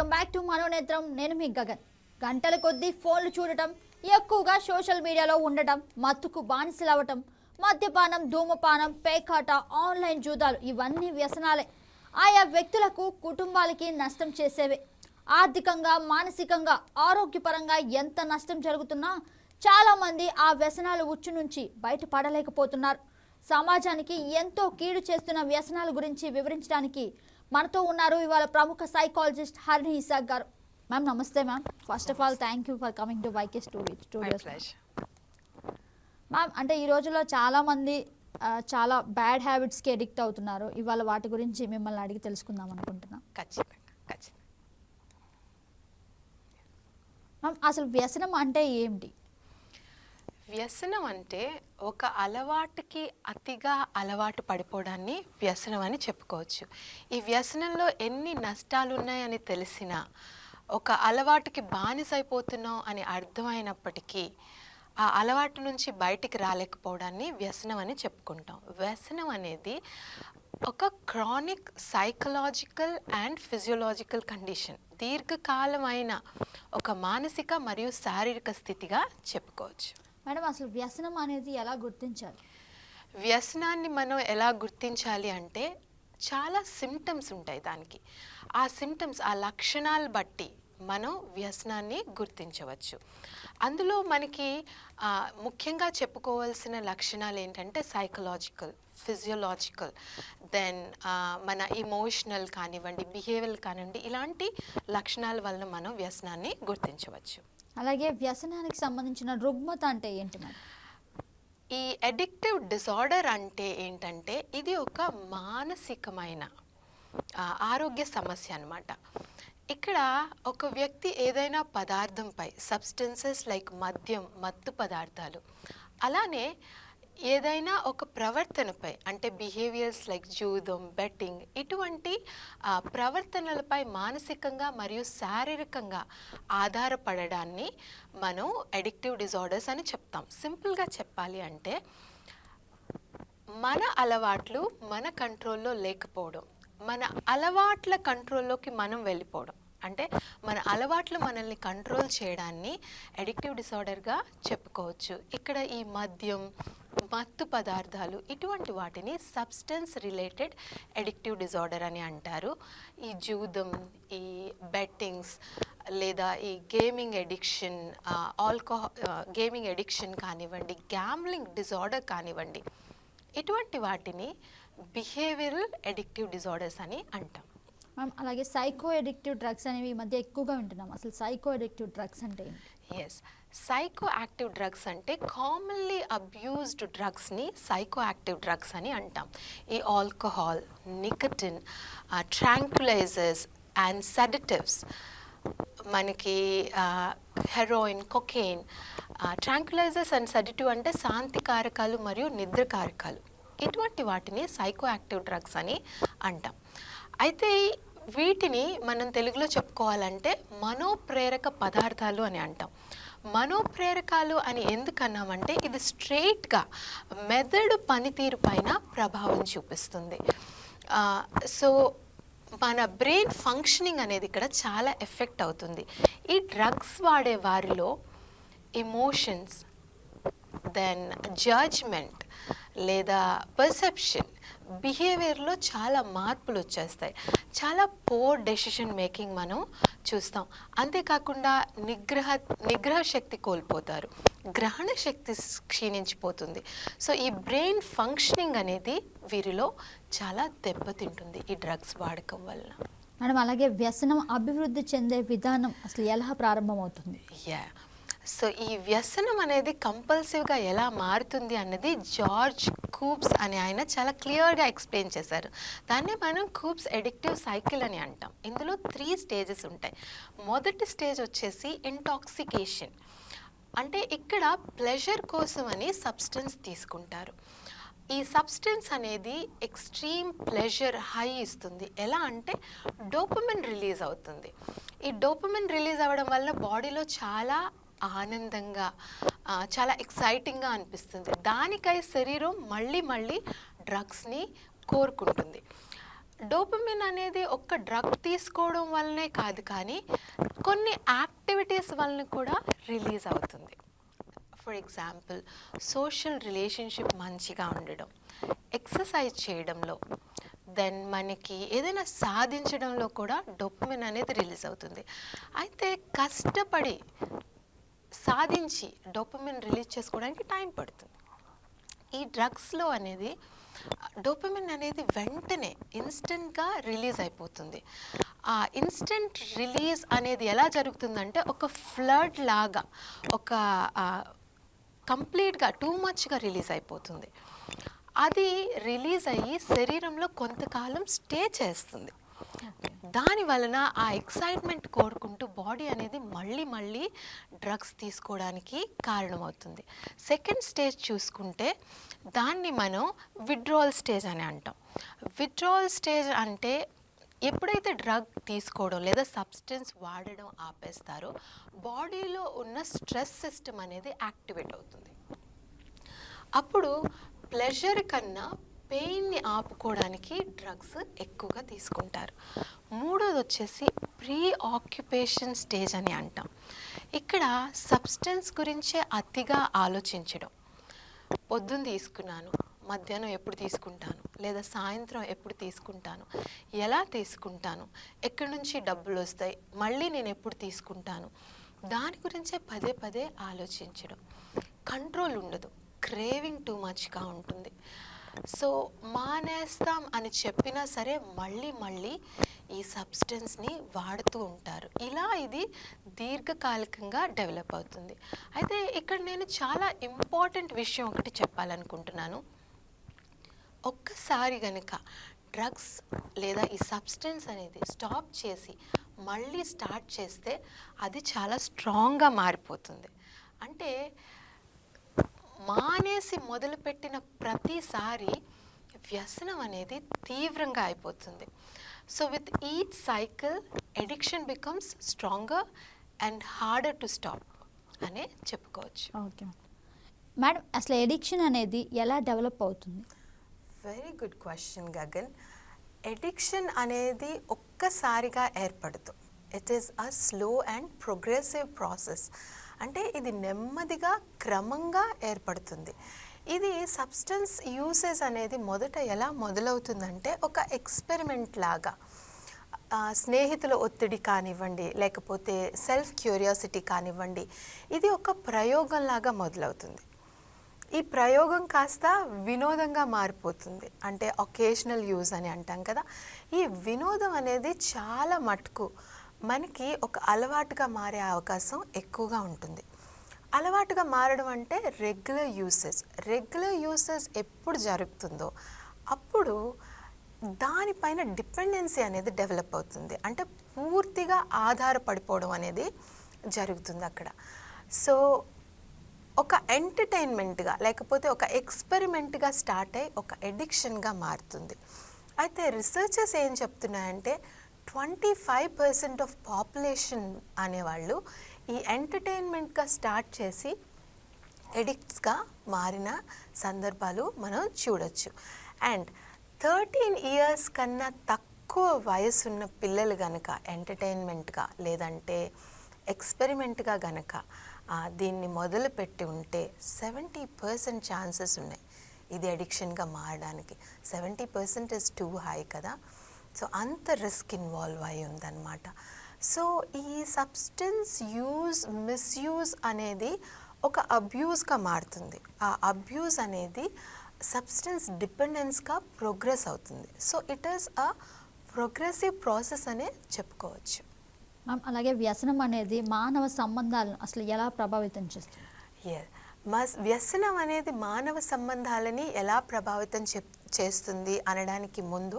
Welcome back to మనోనేత్రం నేను మీ గగన్. గంటల కొద్దీ ఫోన్లు చూడటం ఎక్కువగా సోషల్ మీడియాలో ఉండటం మత్తుకు బానిసలవ్వటం మద్యపానం ధూమపానం పేకాట ఆన్లైన్ జూదాలు ఇవన్నీ వ్యసనాలే. ఆయా వ్యక్తులకు కుటుంబాలకి నష్టం చేసేవే. ఆర్థికంగా మానసికంగా ఆరోగ్యపరంగా ఎంత నష్టం జరుగుతున్నా చాలామంది ఆ వ్యసనాల ఉచ్చు నుంచి బయటపడలేకపోతున్నారు. సమాజానికి ఎంతో కీడు చేస్తున్న వ్యసనాల గురించి వివరించడానికి మనతో ఉన్నారు ఇవాళ ప్రముఖ సైకాలజిస్ట్ హరిణి ఇసాక్ గారు. మ్యామ్ నమస్తే ma'am first of all thank you for coming to YK studio studios pleasure ma'am అంటే ఈ రోజుల్లో చాలామంది చాలా బ్యాడ్ హ్యాబిట్స్కి ఎడిక్ట్ అవుతున్నారు. ఇవాళ వాటి గురించి మిమ్మల్ని అడిగి తెలుసుకుందాం అనుకుంటున్నాం. ఖచ్చితంగా ఖచ్చితంగా. మ్యామ్ అసలు వ్యసనం అంటే ఏంటి? వ్యసనం అంటే ఒక అలవాటుకి అతిగా అలవాటు పడిపోవడాన్ని వ్యసనం అని చెప్పుకోవచ్చు. ఈ వ్యసనంలో ఎన్ని నష్టాలు ఉన్నాయని తెలిసినా ఒక అలవాటుకి బానిసైపోతున్నాం అని అర్థమైనప్పటికీ ఆ అలవాటు నుంచి బయటికి రాలేకపోవడాన్ని వ్యసనం అని చెప్పుకుంటాం. వ్యసనం అనేది ఒక chronic psychological and physiological condition దీర్ఘకాలమైన ఒక మానసిక మరియు శారీరక స్థితిగా చెప్పుకోవచ్చు. మేడం అసలు వ్యసనం అనేది ఎలా గుర్తించాలి? వ్యసనాన్ని మనం ఎలా గుర్తించాలి అంటే చాలా సిమ్టమ్స్ ఉంటాయి దానికి. ఆ సిమ్టమ్స్ ఆ లక్షణాలు బట్టి మనం వ్యసనాన్ని గుర్తించవచ్చు. అందులో మనకి ముఖ్యంగా చెప్పుకోవాల్సిన లక్షణాలు ఏంటంటే సైకలాజికల్ ఫిజియోలాజికల్ దెన్ మన ఇమోషనల్ కానివ్వండి బిహేవియర్ కానివ్వండి ఇలాంటి లక్షణాల వలన మనం వ్యసనాన్ని గుర్తించవచ్చు. అలాగే వ్యసనానికి సంబంధించిన రుగ్మత అంటే ఏంటి మేడం ఈ అడిక్టివ్ డిసార్డర్ అంటే ఏంటంటే ఇది ఒక మానసికమైన ఆరోగ్య సమస్య అనమాట ఇక్కడ ఒక వ్యక్తి ఏదైనా పదార్థంపై సబ్స్టెన్సెస్ లైక్ మద్యం మత్తు పదార్థాలు అలానే ఏదైనా ఒక ప్రవర్తనపై అంటే బిహేవియర్స్ లైక్ జూదం బెట్టింగ్ ఇటువంటి ప్రవర్తనలపై మానసికంగా మరియు శారీరకంగా ఆధారపడడాన్ని మనం అడిక్టివ్ డిజార్డర్స్ అని చెప్తాం. సింపుల్గా చెప్పాలి అంటే మన అలవాట్లు మన కంట్రోల్లో లేకపోవడం మన అలవాట్ల కంట్రోల్లోకి మనం వెళ్ళిపోవడం. అంటే మన అలవాట్లు మనల్ని కంట్రోల్ చేయడాన్ని అడిక్టివ్ డిసార్డర్గా చెప్పుకోవచ్చు. ఇక్కడ ఈ మద్యం మత్తు పదార్థాలు ఇటువంటి వాటిని సబ్స్టెన్స్ రిలేటెడ్ అడిక్టివ్ డిసార్డర్ అని అంటారు. ఈ జూదం ఈ బెట్టింగ్స్ లేదా ఈ gaming addiction alcohol gaming addiction కానివ్వండి గ్యామ్లింగ్ డిసార్డర్ కానివ్వండి ఇటువంటి వాటిని బిహేవియరల్ అడిక్టివ్ డిజార్డర్స్ అని అంటాం. అలాగే సైకో ఎడిక్టివ్ డ్రగ్స్ అనేవి ఈ మధ్య ఎక్కువగా వింటున్నాం. అసలు సైకో ఎడిక్టివ్ డ్రగ్స్ అంటే ఎస్ సైకో యాక్టివ్ డ్రగ్స్ అంటే కామన్లీ అబ్యూస్డ్ డ్రగ్స్ని సైకో యాక్టివ్ డ్రగ్స్ అని అంటాం. ఈ alcohol nicotine tranquillisers and sedatives మనకి heroin cocaine tranquillisers and sedative అంటే శాంతి కారకాలు మరియు నిద్ర కారకాలు. ఇటువంటి వాటిని సైకో యాక్టివ్ డ్రగ్స్ అని అంటాం. అయితే వీటిని మనం తెలుగులో చెప్పుకోవాలంటే మనోప్రేరక పదార్థాలు అని అంటాం. మనోప్రేరకాలు అని ఎందుకు అన్నామంటే ఇది స్ట్రెయిట్గా మెదడు పనితీరు పైన ప్రభావం చూపిస్తుంది. సో మన బ్రెయిన్ ఫంక్షనింగ్ అనేది ఇక్కడ చాలా ఎఫెక్ట్ అవుతుంది. ఈ డ్రగ్స్ వాడే వారిలో ఎమోషన్స్ దెన్ జడ్జ్మెంట్ లేదా పర్సెప్షన్ బిహేవియర్లో చాలా మార్పులు వచ్చేస్తాయి చాలా పోర్ డెసిషన్ మేకింగ్ మనం చూస్తాం. అంతేకాకుండా నిగ్రహ నిగ్రహ శక్తి కోల్పోతారు. గ్రహణ శక్తి క్షీణించిపోతుంది. సో ఈ బ్రెయిన్ ఫంక్షనింగ్ అనేది వీరిలో చాలా దెబ్బతింటుంది ఈ డ్రగ్స్ వాడకం వలన. మేడం అలాగే వ్యసనం అభివృద్ధి చెందే విధానం అసలు ఎలా ప్రారంభమవుతుంది? యా సో ఈ వ్యసనం అనేది కంపల్సివ్గా ఎలా మారుతుంది అన్నది జార్జ్ కూప్స్ అని ఆయన చాలా క్లియర్గా ఎక్స్ప్లెయిన్ చేశారు. దాన్ని మనం కూప్స్ ఎడిక్టివ్ సైకిల్ అని అంటాం. ఇందులో త్రీ స్టేజెస్ ఉంటాయి. మొదటి స్టేజ్ వచ్చేసి ఇంటాక్సికేషన్. అంటే ఇక్కడ ప్లెజర్ కోసం అని సబ్స్టెన్స్ తీసుకుంటారు. ఈ సబ్స్టెన్స్ అనేది ఎక్స్ట్రీమ్ ప్లెజర్ హై ఇస్తుంది. ఎలా అంటే డోపమిన్ రిలీజ్ అవుతుంది. ఈ డోపమిన్ రిలీజ్ అవ్వడం వల్ల బాడీలో చాలా ఆనందంగా చాలా ఎక్సైటింగ్గా అనిపిస్తుంది. దానికై శరీరం మళ్ళీ మళ్ళీ డ్రగ్స్ని కోరుకుంటుంది. డోపమిన్ అనేది ఒక్క డ్రగ్ తీసుకోవడం వల్లనే కాదు కానీ కొన్ని యాక్టివిటీస్ వలన కూడా రిలీజ్ అవుతుంది. ఫర్ ఎగ్జాంపుల్ సోషల్ రిలేషన్షిప్ మంచిగా ఉండడం ఎక్సర్సైజ్ చేయడంలో దెన్ మనకి ఏదైనా సాధించడంలో కూడా డొప్మిన్ అనేది రిలీజ్ అవుతుంది. అయితే కష్టపడి సాధించి డోపమిన్ రిలీజ్ చేసుకోవడానికి టైం పడుతుంది. ఈ డ్రగ్స్లో అనేది డోపమిన్ అనేది వెంటనే ఇన్స్టెంట్గా రిలీజ్ అయిపోతుంది. ఆ ఇన్స్టెంట్ రిలీజ్ అనేది ఎలా జరుగుతుందంటే ఒక ఫ్లడ్ లాగా ఒక కంప్లీట్గా టూ మచ్గా రిలీజ్ అయిపోతుంది. అది రిలీజ్ అయ్యి శరీరంలో కొంతకాలం స్టే చేస్తుంది. దాని వలన ఆ ఎక్సైట్మెంట్ కోరుకుంటూ బాడీ అనేది మళ్ళీ మళ్ళీ డ్రగ్స్ తీసుకోవడానికి కారణమవుతుంది. సెకండ్ స్టేజ్ చూసుకుంటే దాన్ని మనం విడ్రావల్ స్టేజ్ అని అంటాం. విడ్రావల్ స్టేజ్ అంటే ఎప్పుడైతే డ్రగ్ తీసుకోవడం లేదా సబ్స్టెన్స్ వాడడం ఆపేస్తారో బాడీలో ఉన్న స్ట్రెస్ సిస్టమ్ అనేది యాక్టివేట్ అవుతుంది. అప్పుడు ప్లెజర్ కన్నా పెయిన్ని ఆపుకోవడానికి డ్రగ్స్ ఎక్కువగా తీసుకుంటారు. మూడోది వచ్చేసి ప్రీ ఆక్యుపేషన్ స్టేజ్ అని అంటాం. ఇక్కడ సబ్స్టెన్స్ గురించే అతిగా ఆలోచించడం. పొద్దున్న తీసుకున్నాను మధ్యాహ్నం ఎప్పుడు తీసుకుంటాను లేదా సాయంత్రం ఎప్పుడు తీసుకుంటాను ఎలా తీసుకుంటాను ఎక్కడి నుంచి డబ్బులు వస్తాయి మళ్ళీ నేను ఎప్పుడు తీసుకుంటాను దాని గురించే పదే పదే ఆలోచించడం. కంట్రోల్ ఉండదు. క్రేవింగ్ టూ మచ్గా ఉంటుంది. సో మానేస్తాం అని చెప్పినా సరే మళ్ళీ మళ్ళీ ఈ సబ్స్టెన్స్ని వాడుతూ ఉంటారు. ఇలా ఇది దీర్ఘకాలికంగా డెవలప్ అవుతుంది. అయితే ఇక్కడ నేను చాలా ఇంపార్టెంట్ విషయం ఒకటి చెప్పాలనుకుంటున్నాను. ఒక్కసారి గనుక డ్రగ్స్ లేదా ఈ సబ్స్టెన్స్ అనేది స్టాప్ చేసి మళ్ళీ స్టార్ట్ చేస్తే అది చాలా స్ట్రాంగ్గా మారిపోతుంది. అంటే మానేసి మొదలుపెట్టిన ప్రతిసారి వ్యసనం అనేది తీవ్రంగా అయిపోతుంది. So with each cycle addiction becomes stronger and harder to stop అనే చెప్పుకోవచ్చు. ఓకే మేడం అసలు ఎడిక్షన్ అనేది ఎలా డెవలప్ అవుతుంది? Very good question Gagan addiction అనేది ఒక్కసారిగా ఏర్పడదు it is a slow and progressive process అంటే ఇది నెమ్మదిగా క్రమంగా ఏర్పడుతుంది. ఇది సబ్స్టెన్స్ యూసేజ్ అనేది మొదట ఎలా మొదలవుతుందంటే ఒక ఎక్స్పెరిమెంట్ లాగా. స్నేహితుల ఒత్తిడి కానివ్వండి లేకపోతే సెల్ఫ్ క్యూరియాసిటీ కానివ్వండి ఇది ఒక ప్రయోగంలాగా మొదలవుతుంది. ఈ ప్రయోగం కాస్త వినోదంగా మారిపోతుంది. అంటే ఒకేషనల్ యూజ్ అని అంటాం కదా. ఈ వినోదం అనేది చాలా మటుకు మనకి ఒక అలవాటుగా మారే అవకాశం ఎక్కువగా ఉంటుంది. అలవాటుగా మారడం అంటే రెగ్యులర్ యూసెస్ రెగ్యులర్ యూసెస్ ఎప్పుడు జరుగుతుందో అప్పుడు దానిపైన డిపెండెన్సీ అనేది డెవలప్ అవుతుంది. అంటే పూర్తిగా ఆధారపడిపోవడం అనేది జరుగుతుంది అక్కడ. సో ఒక ఎంటర్టైన్మెంట్గా లేకపోతే ఒక ఎక్స్పెరిమెంట్గా స్టార్ట్ అయ్యి ఒక ఎడిక్షన్గా మారుతుంది. అయితే రీసెర్చర్స్ ఏం చెప్తున్నాయంటే twenty five percent of population అనేవాళ్ళు ఈ ఎంటర్టైన్మెంట్గా స్టార్ట్ చేసి ఎడిక్ట్స్గా మారిన సందర్భాలు మనం చూడొచ్చు. అండ్ థర్టీన్ ఇయర్స్ కన్నా తక్కువ వయసున్న పిల్లలు గనక ఎంటర్టైన్మెంట్గా లేదంటే ఎక్స్పెరిమెంట్గా గనక దీన్ని మొదలుపెట్టి ఉంటే సెవెంటీ పర్సెంట్ ఛాన్సెస్ ఉన్నాయి. ఇది అడిక్షన్గా మారడానికి. Seventy percent is too high కదా. సో అంత రిస్క్ ఇన్వాల్వ్ అయి ఉందన్నమాట. సో ఈ సబ్స్టెన్స్ యూజ్ మిస్యూజ్ అనేది ఒక అబ్యూస్గా మారుతుంది. ఆ అబ్యూస్ అనేది సబ్స్టెన్స్ డిపెండెన్స్గా ప్రోగ్రెస్ అవుతుంది. So it is a progressive process అనే చెప్పుకోవచ్చు. మ్యామ్ అలాగే వ్యసనం అనేది మానవ సంబంధాలను అసలు ఎలా ప్రభావితం చేస్తుంది. మస్ వ్యసనం అనేది మానవ సంబంధాలని ఎలా ప్రభావితం చెప్ చేస్తుంది అనడానికి ముందు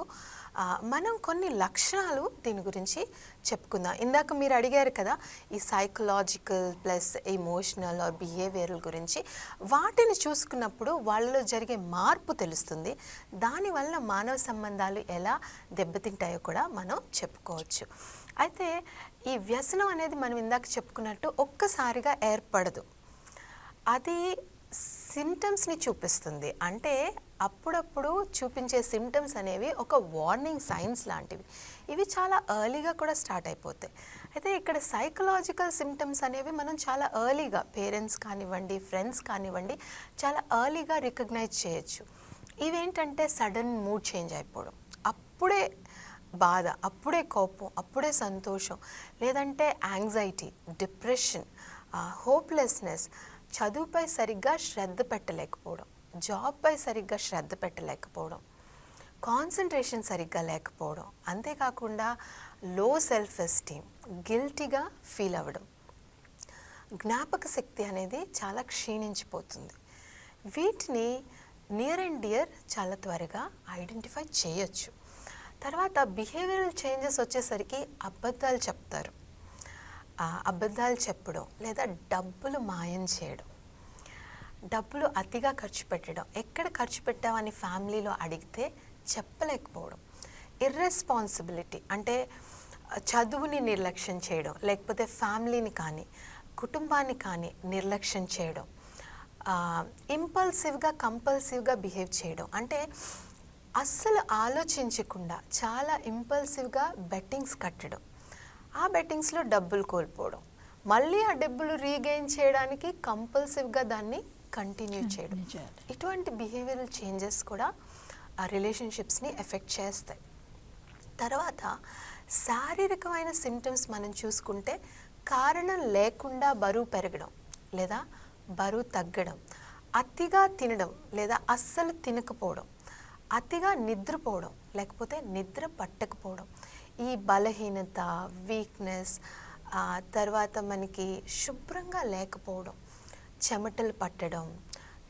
మనం కొన్ని లక్షణాలు దీని గురించి చెప్పుకుందాం. ఇందాక మీరు అడిగారు కదా ఈ psychological plus emotional or behavioural గురించి. వాటిని చూసుకున్నప్పుడు వాళ్ళలో జరిగే మార్పు తెలుస్తుంది. దానివల్ల మానవ సంబంధాలు ఎలా దెబ్బతింటాయో కూడా మనం చెప్పుకోవచ్చు. అయితే ఈ వ్యసనం అనేది మనం ఇందాక చెప్పుకున్నట్టు ఒక్కసారిగా ఏర్పడదు. అది సిమ్టమ్స్ని చూపిస్తుంది. అంటే అప్పుడప్పుడు చూపించే సిమ్టమ్స్ అనేవి ఒక వార్నింగ్ సైన్స్ లాంటివి. ఇవి చాలా ఎర్లీగా కూడా స్టార్ట్ అయిపోతాయి. అయితే ఇక్కడ సైకలాజికల్ సిమ్టమ్స్ అనేవి మనం చాలా ఎర్లీగా పేరెంట్స్ కానివ్వండి ఫ్రెండ్స్ కానివ్వండి చాలా ఎర్లీగా రికగ్నైజ్ చేయొచ్చు. ఇవేంటంటే సడన్ మూడ్ చేంజ్ అయిపోవడం. అప్పుడే బాధ అప్పుడే కోపం అప్పుడే సంతోషం లేదంటే యాంగ్జైటీ డిప్రెషన్ హోప్లెస్నెస్ చదువుపై సరిగ్గా శ్రద్ధ పెట్టలేకపోవడం జాబ్పై సరిగ్గా శ్రద్ధ పెట్టలేకపోవడం కాన్సన్ట్రేషన్ సరిగ్గా లేకపోవడం అంతేకాకుండా లో సెల్ఫ్ ఎస్టీమ్ గిల్టీగా ఫీల్ అవ్వడం. జ్ఞాపక శక్తి అనేది చాలా క్షీణించిపోతుంది. వీటిని నియర్ అండ్ డియర్ చాలా త్వరగా ఐడెంటిఫై చేయొచ్చు. తర్వాత బిహేవియరల్ చేంజెస్ వచ్చేసరికి అబద్ధాలు చెప్తారు. అబద్ధాలు చెప్పడం లేదా డబ్బులు మాయం చేయడం డబ్బులు అతిగా ఖర్చు పెట్టడం ఎక్కడ ఖర్చు పెట్టామని ఫ్యామిలీలో అడిగితే చెప్పలేకపోవడం ఇర్రెస్పాన్సిబిలిటీ అంటే చదువుని నిర్లక్ష్యం చేయడం లేకపోతే ఫ్యామిలీని కానీ కుటుంబాన్ని కానీ నిర్లక్ష్యం చేయడం ఇంపల్సివ్గా కంపల్సివ్గా బిహేవ్ చేయడం. అంటే అస్సలు ఆలోచించకుండా చాలా ఇంపల్సివ్గా బెట్టింగ్స్ కట్టడం. ఆ బెట్టింగ్స్లో డబ్బులు కోల్పోవడం. మళ్ళీ ఆ డబ్బులు రీగెయిన్ చేయడానికి కంపల్సివ్గా దాన్ని కంటిన్యూ చేయడం. ఇటువంటి బిహేవియరల్ చేంజెస్ కూడా ఆ రిలేషన్షిప్స్ని ఎఫెక్ట్ చేస్తాయి. తర్వాత శారీరకమైన సిమ్టమ్స్ మనం చూసుకుంటే కారణం లేకుండా బరువు పెరగడం లేదా బరువు తగ్గడం అతిగా తినడం లేదా అస్సలు తినకపోవడం అతిగా నిద్రపోవడం లేకపోతే నిద్ర పట్టకపోవడం ఈ బలహీనత వీక్నెస్ తర్వాత మనకి శుభ్రంగా లేకపోవడం చెమటలు పట్టడం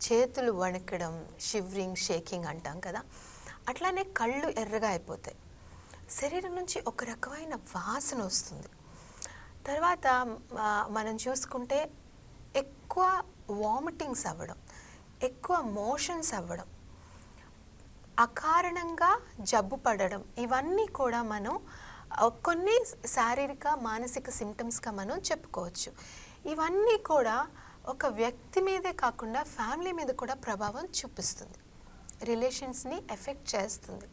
చేతులు వణకడం షివరింగ్ షేకింగ్ అంటాం కదా అట్లానే కళ్ళు ఎర్రగా అయిపోతాయి. శరీరం నుంచి ఒక రకమైన వాసన వస్తుంది. తర్వాత మనం చూసుకుంటే ఎక్కువ వామిటింగ్స్ అవ్వడం ఎక్కువ మోషన్స్ అవ్వడం అకారణంగా జబ్బు పడడం. ఇవన్నీ కూడా మనం కొన్ని శారీరక మానసిక సిమ్టమ్స్గా మనం చెప్పుకోవచ్చు. ఇవన్నీ కూడా ఒక వ్యక్తి మీదే కాకుండా ఫ్యామిలీ మీద కూడా ప్రభావం చూపిస్తుంది. రిలేషన్స్ని ఎఫెక్ట్ చేస్తుంది.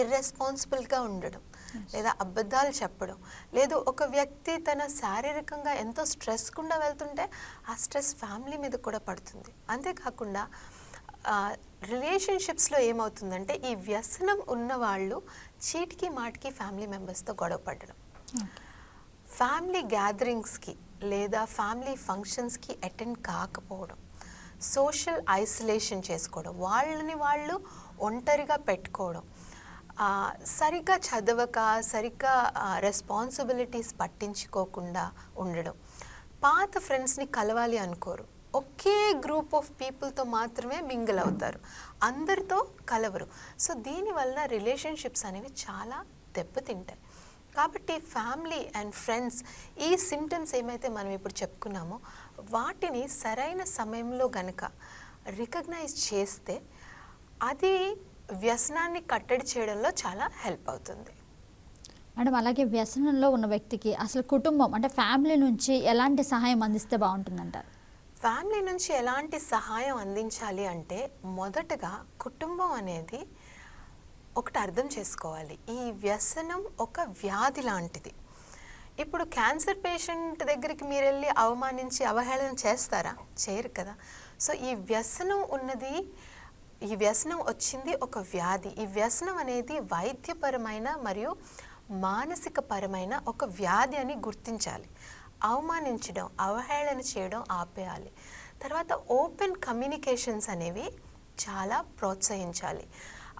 ఇర్రెస్పాన్సిబుల్గా ఉండడం. లేదా అబద్ధాలు చెప్పడం. లేదు ఒక వ్యక్తి తన శారీరకంగా ఎంతో స్ట్రెస్ గుండా వెళ్తుంటే ఆ స్ట్రెస్ ఫ్యామిలీ మీద కూడా పడుతుంది. అంతేకాకుండా రిలేషన్షిప్స్లో ఏమవుతుందంటే ఈ వ్యసనం ఉన్న వాళ్ళు చీటికి మాటికి ఫ్యామిలీ మెంబర్స్తో గొడవ పడడం. ఫ్యామిలీ గ్యాదరింగ్స్కి లేదా ఫ్యామిలీ ఫంక్షన్స్కి అటెండ్ కాకపోవడం. సోషల్ ఐసోలేషన్ చేసుకోవడం. వాళ్ళని వాళ్ళు ఒంటరిగా పెట్టుకోవడం. సరిగ్గా చదవక సరిగ్గా రెస్పాన్సిబిలిటీస్ పట్టించుకోకుండా ఉండడం. పాత ఫ్రెండ్స్ని కలవాలి అనుకోరు. ఒకే గ్రూప్ ఆఫ్ పీపుల్తో మాత్రమే మింగిల్ అవుతారు. అందరితో కలవరు. సో దీనివల్ల రిలేషన్షిప్స్ అనేవి చాలా దెబ్బతింటాయి. కాబట్టి ఫ్యామిలీ అండ్ ఫ్రెండ్స్ ఈ సిమ్టమ్స్ ఏమైతే మనం ఇప్పుడు చెప్పుకున్నామో వాటిని సరైన సమయంలో గనక రికగ్నైజ్ చేస్తే అది వ్యసనాన్ని కట్టడి చేయడంలో చాలా హెల్ప్ అవుతుంది. మేడం అలాగే వ్యసనంలో ఉన్న వ్యక్తికి అసలు కుటుంబం అంటే ఫ్యామిలీ నుంచి ఎలాంటి సహాయం అందిస్తే బాగుంటుందంటారు? ఫ్యామిలీ నుంచి ఎలాంటి సహాయం అందించాలి అంటే మొదటగా కుటుంబం అనేది ఒకటి అర్థం చేసుకోవాలి. ఈ వ్యసనం ఒక వ్యాధి లాంటిది. ఇప్పుడు క్యాన్సర్ పేషెంట్ దగ్గరికి మీరు వెళ్ళి అవమానించి అవహేళన చేస్తారా? చేయరు కదా. సో ఈ వ్యసనం ఉన్నది ఈ వ్యసనం వచ్చింది ఒక వ్యాధి. ఈ వ్యసనం అనేది వైద్యపరమైన మరియు మానసిక పరమైన ఒక వ్యాధి అని గుర్తించాలి. అవమానించడం అవహేళన చేయడం ఆపేయాలి. తర్వాత ఓపెన్ కమ్యూనికేషన్స్ అనేవి చాలా ప్రోత్సహించాలి.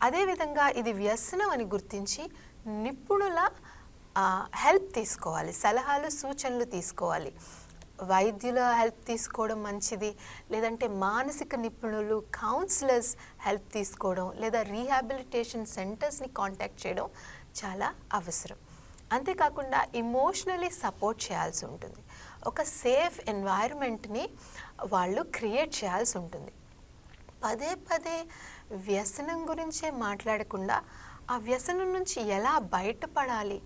అదేవిధంగా ఇది వ్యసనం అని గుర్తించి నిపుణుల హెల్ప్ తీసుకోవాలి. సలహాలు సూచనలు తీసుకోవాలి. వైద్యుల హెల్ప్ తీసుకోవడం మంచిది. లేదంటే మానసిక నిపుణులు కౌన్సిలర్స్ హెల్ప్ తీసుకోవడం లేదా రీహాబిలిటేషన్ సెంటర్స్ని కాంటాక్ట్ చేయడం చాలా అవసరం. అంతేకాకుండా ఇమోషనలీ సపోర్ట్ చేయాల్సి ఉంటుంది. ఒక సేఫ్ ఎన్వైరన్మెంట్ని వాళ్ళు క్రియేట్ చేయాల్సి ఉంటుంది. పదే పదే వ్యసనం గురించే మాట్లాడకుండా ఆ వ్యసనం నుంచి ఎలా బయటపడాలి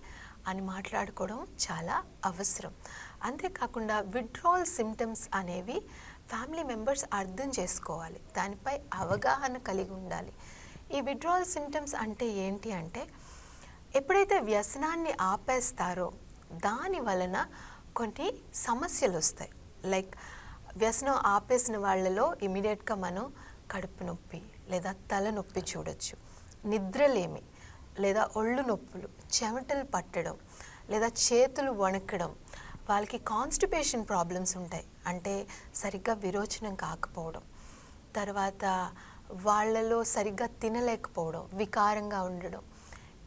అని మాట్లాడుకోవడం చాలా అవసరం. అంతేకాకుండా విడ్రాల్ సిమ్టమ్స్ అనేవి ఫ్యామిలీ మెంబర్స్ అర్థం చేసుకోవాలి. దానిపై అవగాహన కలిగి ఉండాలి. ఈ విడ్రాల్ సిమ్టమ్స్ అంటే ఏంటి అంటే ఎప్పుడైతే వ్యసనాన్ని ఆపేస్తారో దాని వలన కొన్ని సమస్యలు వస్తాయి లైక్ వ్యసనం ఆపేసిన వాళ్ళలో ఇమీడియట్గా మనం కడుపు నొప్పి లేదా తలనొప్పి చూడొచ్చు. నిద్రలేమి లేదా ఒళ్ళు నొప్పులు చెమటలు పట్టడం లేదా చేతులు వణకడం వాళ్ళకి కాన్స్టిపేషన్ ప్రాబ్లమ్స్ ఉంటాయి. అంటే సరిగ్గా విరోచనం కాకపోవడం. తర్వాత వాళ్ళలో సరిగ్గా తినలేకపోవడం వికారంగా ఉండడం.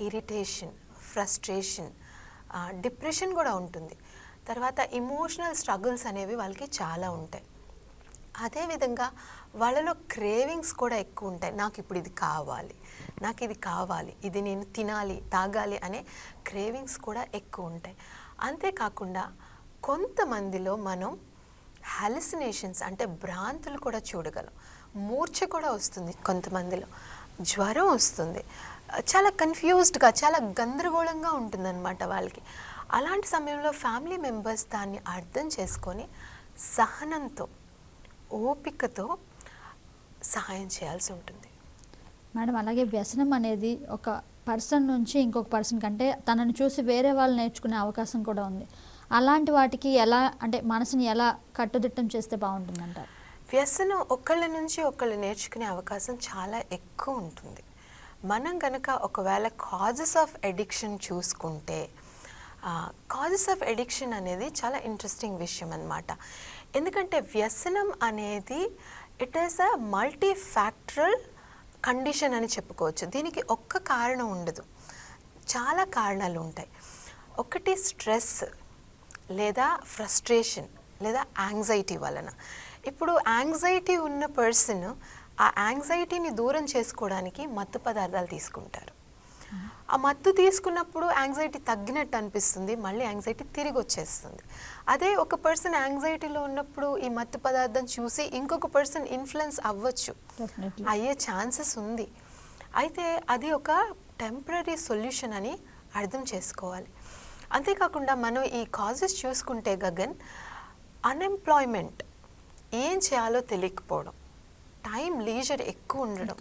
ఇరిటేషన్ ఫ్రస్ట్రేషన్ డిప్రెషన్ కూడా ఉంటుంది. తర్వాత ఇమోషనల్ స్ట్రగుల్స్ అనేవి వాళ్ళకి చాలా ఉంటాయి. అదేవిధంగా వాళ్ళలో క్రేవింగ్స్ కూడా ఎక్కువ ఉంటాయి. నాకు ఇప్పుడు ఇది కావాలి నాకు ఇది కావాలి ఇది నేను తినాలి తాగాలి అనే క్రేవింగ్స్ కూడా ఎక్కువ ఉంటాయి. అంతేకాకుండా కొంతమందిలో మనం హాలిసినేషన్స్ అంటే భ్రాంతులు కూడా చూడగలం. మూర్ఛ కూడా వస్తుంది కొంతమందిలో. జ్వరం వస్తుంది. చాలా కన్ఫ్యూజ్డ్గా చాలా గందరగోళంగా ఉంటుందన్నమాట వాళ్ళకి. అలాంటి సమయంలో ఫ్యామిలీ మెంబర్స్ దాన్ని అర్థం చేసుకొని సహనంతో ఓపికతో సహాయం చేయాల్సి ఉంటుంది. మేడం అలాగే వ్యసనం అనేది ఒక పర్సన్ నుంచి ఇంకొక పర్సన్ కంటే తనని చూసి వేరే వాళ్ళు నేర్చుకునే అవకాశం కూడా ఉంది. అలాంటి వాటికి ఎలా అంటే మనసుని ఎలా కట్టుదిట్టం చేస్తే బాగుంటుందంటారు? వ్యసనం ఒకళ్ళ నుంచి ఒకళ్ళు నేర్చుకునే అవకాశం చాలా ఎక్కువ ఉంటుంది. మనం కనుక ఒకవేళ కాజెస్ ఆఫ్ ఎడిక్షన్ చూసుకుంటే కాజెస్ ఆఫ్ ఎడిక్షన్ అనేది చాలా ఇంట్రెస్టింగ్ విషయం అనమాట ఎందుకంటే వ్యసనం అనేది it is a multi factorial condition అని చెప్పుకోవచ్చు. దీనికి ఒక్క కారణం ఉండదు. చాలా కారణాలు ఉంటాయి. ఒకటి స్ట్రెస్ లేదా ఫ్రస్ట్రేషన్ లేదా యాంగ్జైటీ వలన. ఇప్పుడు యాంగ్జైటీ ఉన్న పర్సన్ ఆ యాంగ్జైటీని దూరం చేసుకోవడానికి మత్తు పదార్థాలు తీసుకుంటారు. ఆ మత్తు తీసుకున్నప్పుడు యాంగ్జైటీ తగ్గినట్టు అనిపిస్తుంది మళ్ళీ యాంగ్జైటీ తిరిగి వచ్చేస్తుంది. అదే ఒక పర్సన్ యాంగ్జైటీలో ఉన్నప్పుడు ఈ మత్తు పదార్థం చూసి ఇంకొక పర్సన్ ఇన్ఫ్లుయెన్స్ అవ్వచ్చు. అయ్యే ఛాన్సెస్ ఉంది. అయితే అది ఒక టెంపరీ సొల్యూషన్ అని అర్థం చేసుకోవాలి. అంతేకాకుండా మనం ఈ కాజెస్ చూసుకుంటే గగన్ అన్ఎంప్లాయ్మెంట్ ఏం చేయాలో తెలియకపోవడం. టైం లీజర్ ఎక్కువ ఉండడం.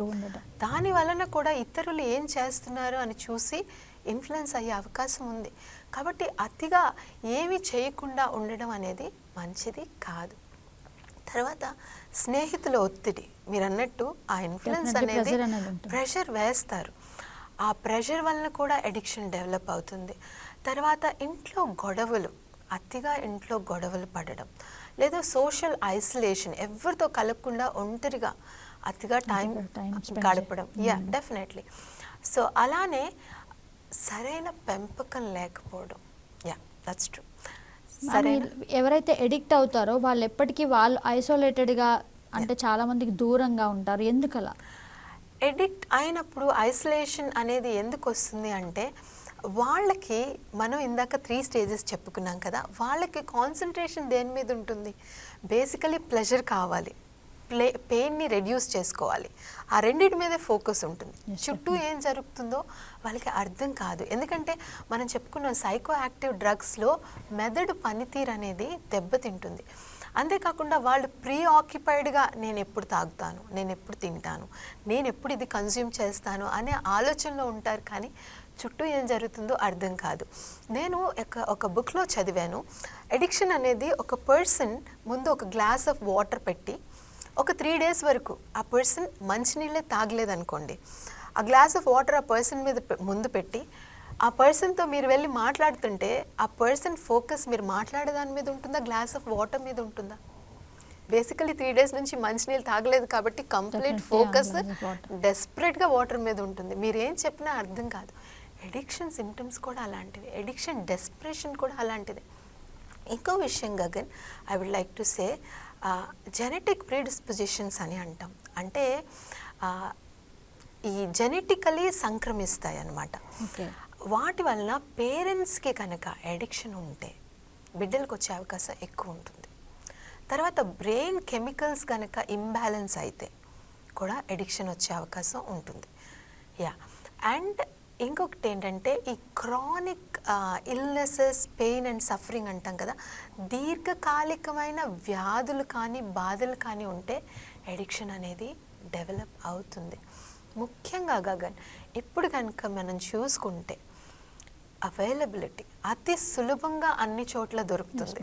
దాని వలన కూడా ఇతరులు ఏం చేస్తున్నారు అని చూసి ఇన్ఫ్లుయెన్స్ అయ్యే అవకాశం ఉంది. కాబట్టి అతిగా ఏమి చేయకుండా ఉండడం అనేది మంచిది కాదు. తర్వాత స్నేహితుల ఒత్తిడి. మీరు అన్నట్టు ఆ ఇన్ఫ్లుయెన్స్ అనేది. ప్రెషర్ వేస్తారు. ఆ ప్రెషర్ వలన కూడా ఎడిక్షన్ డెవలప్ అవుతుంది. తర్వాత ఇంట్లో గొడవలు అతిగా ఇంట్లో గొడవలు పడడం. లేదా సోషల్ ఐసోలేషన్ ఎవరితో కలగకుండా ఒంటరిగా అతిగా టైం గడపడం. యా. డెఫినెట్లీ సో అలానే సరైన పెంపకం లేకపోవడం. యా దట్స్ ట్రూ మరి ఎవరైతే ఎడిక్ట్ అవుతారో వాళ్ళు ఎప్పటికీ వాళ్ళు ఐసోలేటెడ్గా అంటే చాలా మందికి దూరంగా ఉంటారు. ఎందుకలా? ఎడిక్ట్ అయినప్పుడు ఐసోలేషన్ అనేది ఎందుకు వస్తుంది అంటే వాళ్ళకి మనం ఇందాక త్రీ స్టేజెస్ చెప్పుకున్నాం కదా వాళ్ళకి కాన్సన్ట్రేషన్ దేని మీద ఉంటుంది? బేసికలీ ప్లెజర్ కావాలి. ప్లే పెయిన్ని రెడ్యూస్ చేసుకోవాలి. ఆ రెండింటి మీదే ఫోకస్ ఉంటుంది. చుట్టూ ఏం జరుగుతుందో వాళ్ళకి అర్థం కాదు. ఎందుకంటే మనం చెప్పుకున్న సైకో యాక్టివ్ డ్రగ్స్లో మెదడు పనితీరు అనేది దెబ్బతింటుంది. అంతేకాకుండా వాళ్ళు ప్రీ ఆక్యుపైడ్గా నేను ఎప్పుడు తాగుతాను నేను ఎప్పుడు తింటాను నేను ఎప్పుడు ఇది కన్జ్యూమ్ చేస్తాను అనే ఆలోచనలో ఉంటారు కానీ చుట్టూ ఏం జరుగుతుందో అర్థం కాదు. నేను ఒక ఒక బుక్లో చదివాను. ఎడిక్షన్ అనేది ఒక పర్సన్ ముందు ఒక గ్లాస్ ఆఫ్ వాటర్ పెట్టి ఒక త్రీ డేస్ వరకు ఆ పర్సన్ మంచినీళ్ళే తాగలేదనుకోండి. ఆ గ్లాస్ ఆఫ్ వాటర్ ఆ పర్సన్ మీద ముందు పెట్టి ఆ పర్సన్తో మీరు వెళ్ళి మాట్లాడుతుంటే ఆ పర్సన్ ఫోకస్ మీరు మాట్లాడే దాని మీద ఉంటుందా? గ్లాస్ ఆఫ్ వాటర్ మీద ఉంటుందా? బేసికలీ త్రీ డేస్ నుంచి మంచినీళ్ళు తాగలేదు కాబట్టి కంప్లీట్ ఫోకస్. డెస్పరేట్గా వాటర్ మీద ఉంటుంది. మీరు ఏం చెప్పినా అర్థం కాదు. ఎడిక్షన్ సిమ్టమ్స్ కూడా అలాంటివి. ఎడిక్షన్ డెస్పరేషన్ కూడా అలాంటిది. ఇంకో విషయం Gagan I would like to say genetic predispositions అని అంటాం. అంటే ఈ జెనెటికలీ సంక్రమిస్తాయి అన్నమాట వాటి వలన పేరెంట్స్కి కనుక ఎడిక్షన్ ఉంటే బిడ్డలకు వచ్చే అవకాశం ఎక్కువ ఉంటుంది. తర్వాత బ్రెయిన్ కెమికల్స్ కనుక ఇంబ్యాలెన్స్ అయితే కూడా ఎడిక్షన్ వచ్చే అవకాశం ఉంటుంది. యా. అండ్ ఇంకొకటి ఏంటంటే ఈ chronic illnesses pain and suffering అంటాం కదా దీర్ఘకాలికమైన వ్యాధులు కానీ బాధలు కానీ ఉంటే ఎడిక్షన్ అనేది డెవలప్ అవుతుంది ముఖ్యంగా గగన్ ఇప్పుడు కనుక మనం చూసుకుంటే అవైలబిలిటీ అతి సులభంగా అన్ని చోట్ల దొరుకుతుంది.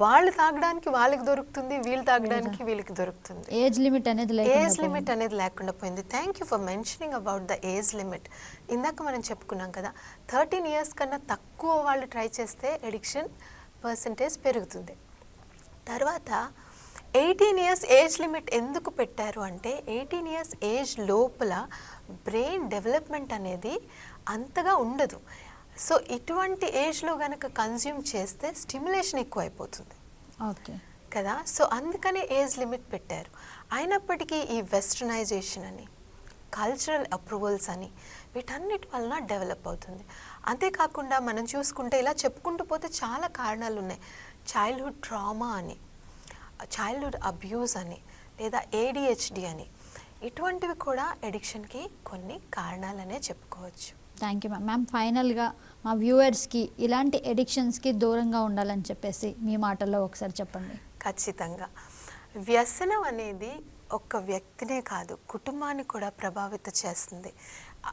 వాళ్ళు తాగడానికి వాళ్ళకి దొరుకుతుంది వీళ్ళు తాగడానికి వీళ్ళకి. దొరుకుతుంది. ఏజ్ లిమిట్ అనేది ఏజ్ లిమిట్ అనేది లేకుండా పోయింది. Thank you for mentioning about the age limit ఇందాక మనం చెప్పుకున్నాం కదా థర్టీన్ ఇయర్స్ కన్నా తక్కువ వాళ్ళు ట్రై చేస్తే ఎడిక్షన్ పర్సంటేజ్ పెరుగుతుంది. తర్వాత ఎయిటీన్ ఇయర్స్ ఏజ్ లిమిట్ ఎందుకు పెట్టారు అంటే ఎయిటీన్ ఇయర్స్ ఏజ్ లోపల బ్రెయిన్ డెవలప్మెంట్ అనేది అంతగా ఉండదు. సో ఇటువంటి ఏజ్లో కనుక కన్జ్యూమ్ చేస్తే స్టిమ్యులేషన్ ఎక్కువ అయిపోతుంది ఓకే. కదా? సో అందుకనే ఏజ్ లిమిట్ పెట్టారు. అయినప్పటికీ ఈ వెస్టర్నైజేషన్ అని కల్చరల్ అప్రూవల్స్ అని వీటన్నిటి వలన డెవలప్ అవుతుంది. అంతేకాకుండా మనం చూసుకుంటే ఇలా చెప్పుకుంటూ పోతే చాలా కారణాలు ఉన్నాయి చైల్డ్హుడ్ ట్రామా అని చైల్డ్హుడ్ అబ్యూస్ అని లేదా ఏడిహెచ్డి అని ఇటువంటివి కూడా ఎడిక్షన్కి కొన్ని కారణాలనే చెప్పుకోవచ్చు. Thank you ma'am. మ్యామ్ ఫైనల్గా మా వ్యూవర్స్కి ఇలాంటి ఎడిక్షన్స్కి దూరంగా ఉండాలని చెప్పేసి మీ మాటల్లో ఒకసారి చెప్పండి. ఖచ్చితంగా. వ్యసనం అనేది ఒక్క వ్యక్తినే కాదు కుటుంబాన్ని కూడా ప్రభావితం చేస్తుంది.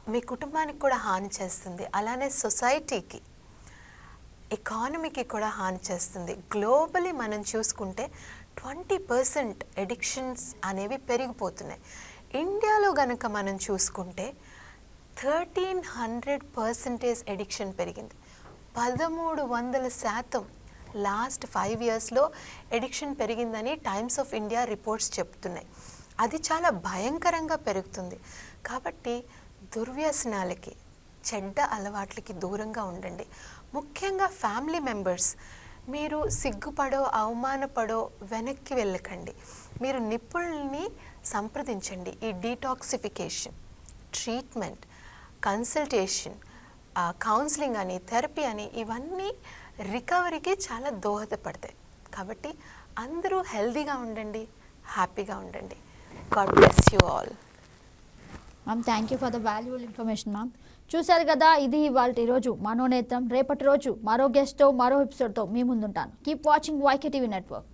మీ కుటుంబానికి కూడా హాని చేస్తుంది. అలానే సొసైటీకి ఎకానమీకి కూడా హాని చేస్తుంది. గ్లోబలీ మనం చూసుకుంటే ట్వంటీ పర్సెంట్ ఎడిక్షన్స్ అనేవి పెరిగిపోతున్నాయి. ఇండియాలో గనక మనం చూసుకుంటే థర్టీన్ హండ్రెడ్ పర్సెంటేజ్ ఎడిక్షన్ పెరిగింది. పదమూడు వందల శాతం లాస్ట్ ఫైవ్ ఇయర్స్లో ఎడిక్షన్ పెరిగిందని టైమ్స్ ఆఫ్ ఇండియా రిపోర్ట్స్ చెప్తున్నాయి. అది చాలా భయంకరంగా పెరుగుతుంది. కాబట్టి దుర్వ్యసనాలకి చెడ్డ అలవాట్లకి దూరంగా ఉండండి. ముఖ్యంగా ఫ్యామిలీ మెంబర్స్ మీరు సిగ్గుపడో అవమానపడో వెనక్కి వెళ్ళకండి. మీరు నిపుణుల్ని సంప్రదించండి. ఈ డీటాక్సిఫికేషన్ ట్రీట్మెంట్ కన్సల్టేషన్ కౌన్సిలింగ్ అని థెరపీ అని ఇవన్నీ రికవరీకి చాలా దోహదపడతాయి. కాబట్టి అందరూ హెల్దీగా ఉండండి హ్యాపీగా ఉండండి. God bless you all ma'am thank you for the valuable information ma'am చూశారు కదా ఇది ఇవాళ ఈరోజు మనోనేత్రం. రేపటి రోజు మరో గెస్ట్తో మరో ఎపిసోడ్తో మీ ముందుంటాను. Keep watching YK TV network